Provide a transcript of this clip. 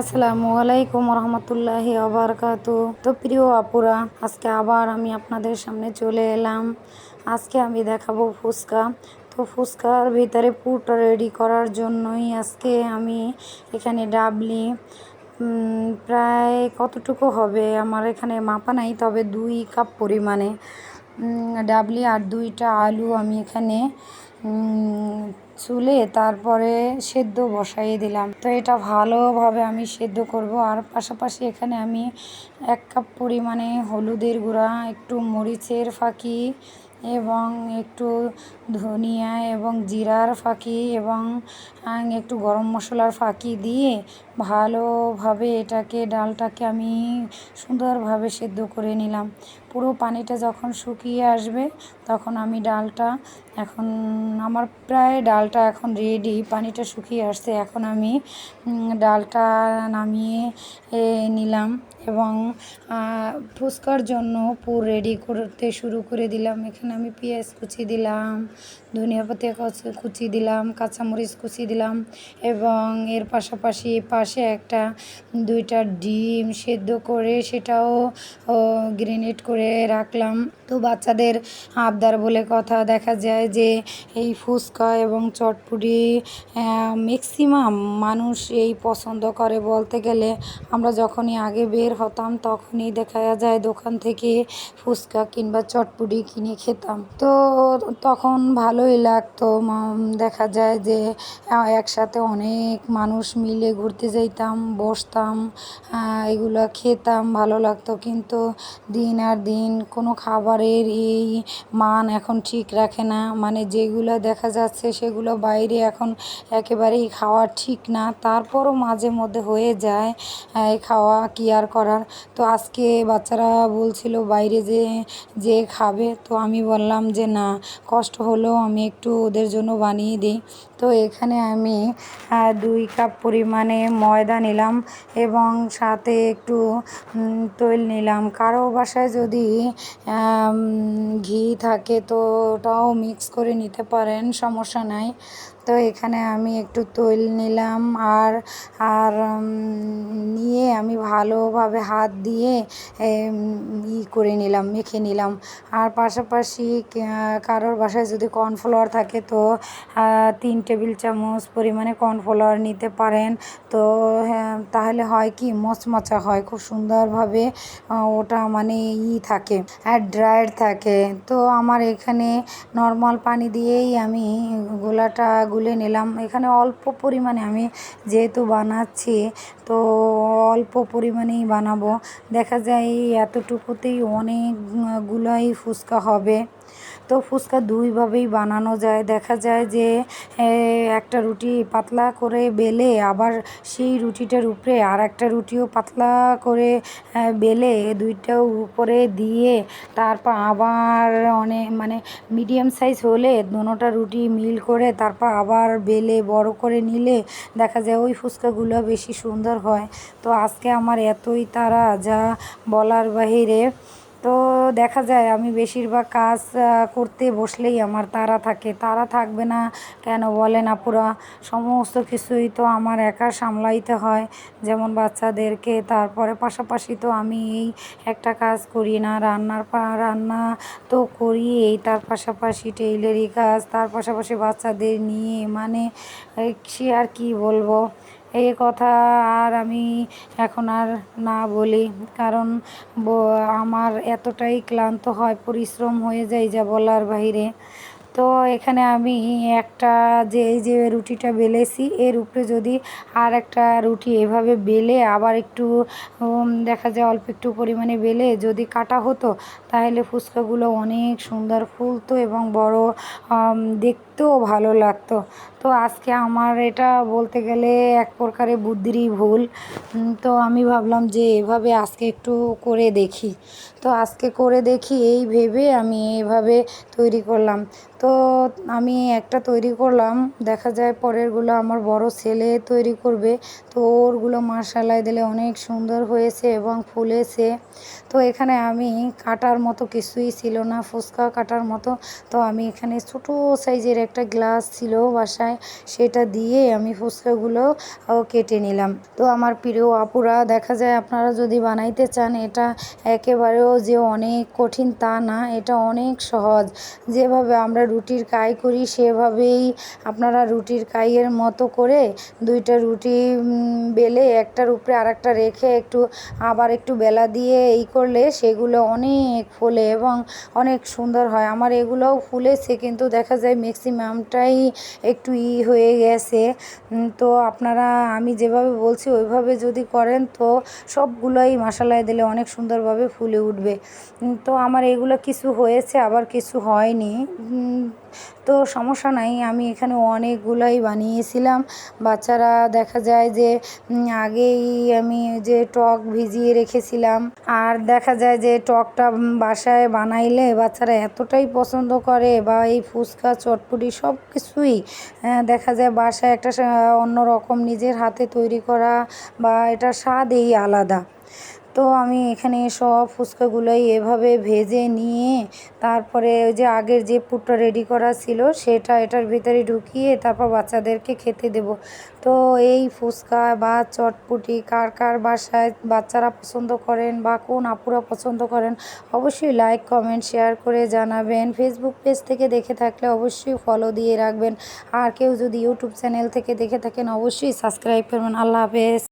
আসসালামু আলাইকুম রহমতুল্লাহি আবরকাত তো প্রিয় আপুরা, আজকে আবার আমি আপনাদের সামনে চলে এলাম। আজকে আমি দেখাবো ফুচকা। তো ফুচকার ভিতরে পুরটা রেডি করার জন্যই আজকে আমি এখানে ডাবলি প্রায় কতটুকু হবে? আমার এখানে মাপা নাই, তবে দুই কাপ পরিমাণে। ডাবলি আর দুইটা আলু আমি এখানে চুলে তারপরে সেদ্ধ বসাইয়ে দিলাম। তো এটা ভালোভাবে আমি সেদ্ধ করব। আর পাশাপাশি এখানে আমি এক কাপ পরিমাণে হলুদের গুঁড়া, একটু মরিচের ফাঁকি এবং একটু ধনিয়া এবং জিরার ফাঁকি এবং একটু গরম মশলার ফাঁকি দিয়ে ভালোভাবে এটাকে, ডালটাকে আমি সুন্দরভাবে সেদ্ধ করে নিলাম। পুরো পানিটা যখন শুকিয়ে আসবে, তখন আমি ডালটা এখন, আমার প্রায় ডালটা এখন রেডি পানিটা শুকিয়ে আসছে। এখন আমি ডালটা নামিয়ে নিলাম এবং ফুচকার জন্য পুর রেডি করতে শুরু করে দিলাম। এখানে আমি পেঁয়াজ কুচি দিলাম, ধনিয়া পাতা কচ- কুচি দিলাম, কাঁচামরিচ কুচি দিলাম এবং এর পাশাপাশি পাশে একটা দুইটা ডিম সেদ্ধ করে সেটাও গ্রেনেড করে রাখলাম। তো বাচ্চাদের আবদার বলে কথা দেখা যায় যে এই ফুচকা এবং চটপুরি ম্যাক্সিমাম মানুষ এই পছন্দ করে বলতে গেলে আমরা যখনই আগে বের হতাম তখনই দেখা যায় দোকান থেকে ফুচকা কিংবা চটপুরি কিনে খেতাম। তো তখন ভালোই লাগতো দেখা যায় যে একসাথে অনেক মানুষ মিলে ঘুরতে যাইতাম, বসতাম এগুলো খেতাম, ভালো লাগতো। কিন্তু দিন আর দিন কোনো খাবারের এই মান এখন ঠিক রাখে না। মানে যেগুলো দেখা যাচ্ছে সেগুলো বাইরে এখন একেবারেই খাওয়া ঠিক না। তারপরও মাঝে মধ্যে হয়ে যায়, এই খাওয়া কি আর করার? তো আজকে বাচ্চারা বলছিল বাইরে যে যে খাবে। তো আমি বললাম যে না, কষ্ট হলেও আমি একটু ওদের জন্য বানিয়ে দিই। তো এখানে আমি দুই কাপ পরিমাণে ময়দা নিলাম এবং সাথে একটু তৈল নিলাম। কারও বাসায় যদি ঘি থাকে তো ওটাও মিক্স করে নিতে পারেন সমস্যা নাই। তো এখানে আমি একটু তৈল নিলাম আর আর নিয়ে আমি ভালোভাবে হাত দিয়ে ই করে নিলাম, মেখে নিলাম। আর পাশাপাশি কারোর বাসায় যদি কর্নফ্লাওয়ার থাকে তো তিন টেবিল চামচ পরিমাণে কর্নফ্লাওয়ার নিতে পারেন। তো তাহলে হয় কি, মচমচা হয়, খুব সুন্দরভাবে ওটা মানে ই থাকে, আর ড্রায়ার থাকে। তো আমার এখানে নর্মাল পানি দিয়েই আমি গোলাটা গুলে নিলাম। এখানে অল্প পরিমাণে আমি যেহেতু বানাচ্ছি, তো অল্প পরিমাণেই বানাবো। দেখা যায় এতটুকুতেই অনেকগুলোই ফুচকা হবে। তো ফুচকা দুইভাবেই বানানো যায়। দেখা যায় যে একটা রুটি পাতলা করে বেলে আবার সেই রুটিটার উপরে আর একটা রুটিও পাতলা করে বেলে দুইটাও উপরে দিয়ে তারপর আবার অনেক মানে মিডিয়াম সাইজ হলে দোনোটা রুটি মিল করে তারপর আবার বেলে বড় করে নিলে দেখা যায় ওই ফুচকাগুলো বেশি সুন্দর হয়। তো আজকে আমার এতই তারা যা বলার বাহিরে তো দেখা যায় আমি বেশিরভাগ কাজ করতে বসলেই আমার তাড়া থাকে। তাড়া থাকবে না কেন বলেন আপুরা? সমস্ত কিছুই তো আমার একা সামলাইতে হয়, যেমন বাচ্চাদেরকে। তারপরে পাশাপাশি তো আমি এই একটা কাজ করি না, রান্নার রান্না তো করি এই তার পাশাপাশি টেইলারি কাজ, তার পাশাপাশি বাচ্চাদের নিয়ে মানে সে আর কি বলব? এই কথা আর আমি এখন আর না বলি। কারণ আমার এতটাই ক্লান্ত হয় পরিশ্রম হয়ে যায় যা বলার বাইরে তো এখানে আমি একটা যে এই যে রুটিটা বেলেছি এর উপরে যদি আর একটা রুটি এভাবে বেলে আবার একটু দেখা যায় অল্প একটু পরিমাণে বেলে যদি কাটা হতো তাহলে ফুচকাগুলো অনেক সুন্দর ফুলতো এবং বড় আম, দেখতেও ভালো লাগতো। তো আজকে আমার এটা বলতে গেলে এক প্রকারে বুদ্ধিরই ভুল। তো আমি ভাবলাম যে এভাবে আজকে একটু করে দেখি। তো আজকে করে দেখি, এই ভেবে আমি এইভাবে তৈরি করলাম। তো আমি একটা তৈরি করলাম, দেখা যায় পরেরগুলো আমার বড় ছেলে তৈরি করবে। তো ওরগুলো মাসালায় দিলে অনেক সুন্দর হয়েছে এবং ফুলেছে। তো এখানে আমি কাটার মতো কিছুই ছিল না, ফুচকা কাটার মতো। তো আমি এখানে ছোটো সাইজের একটা একটা গ্লাস ছিল বাসায়, সেটা দিয়ে আমি ফুচকাগুলো কেটে নিলাম। তো আমার প্রিয় আপুরা, দেখা যায় আপনারা যদি বানাইতে চান, এটা একেবারেও যে অনেক কঠিন তা না, এটা অনেক সহজ। যেভাবে আমরা রুটির কাই করি, সেভাবেই আপনারা রুটির কাইয়ের মতো করে দুইটা রুটি বেলে একটার উপরে আরেকটা রেখে একটু আবার একটু বেলা দিয়ে এই করলে সেগুলো অনেক ফোলে এবং অনেক সুন্দর হয়। আমার এগুলোও ফুলেছে, কিন্তু দেখা যায় ম্যাক্সিমামটাই একটু ই হয়ে গেছে। তো আপনারা, আমি যেভাবে বলছি ওইভাবে যদি করেন তো সবগুলোই মশালায় দিলে অনেক সুন্দরভাবে ফুলে উঠবে। তো আমার এগুলো কিছু হয়েছে, আবার কিছু হয়নি। তো সমস্যা নাই, আমি এখানে অনেকগুলাই বানিয়েছিলাম। বাচ্চারা দেখা যায় যে আগেই আমি যে টক ভিজিয়ে রেখেছিলাম, আর দেখা যায় যে টকটা বাসায় বানাইলে বাচ্চারা এতটাই পছন্দ করে, বা এই ফুচকা, চটপটি সব কিছুই দেখা যায় বাসায় একটা সা- অন্যরকম নিজের হাতে তৈরি করা বা এটা স্বাদই আলাদা। তো আমি এখানে সব ফুচকাগুলোই এভাবে ভেজে নিয়ে তারপরে ওই যে আগের যে পুরটা রেডি করা ছিল, সেটা এটার ভিতরে ঢুকিয়ে তারপর বাচ্চাদেরকে খেতে দেব। তো এই ফুচকা বা চটপুটি কার কার বাসায় বাচ্চারা পছন্দ করেন বা কোন আপুরা পছন্দ করেন, অবশ্যই লাইক কমেন্ট শেয়ার করে জানাবেন। ফেসবুক পেজ থেকে দেখে থাকলে অবশ্যই ফলো দিয়ে রাখবেন। আর কেউ যদি ইউটিউব চ্যানেল থেকে দেখে থাকেন, অবশ্যই সাবস্ক্রাইব করবেন। আল্লাহ হাফেজ।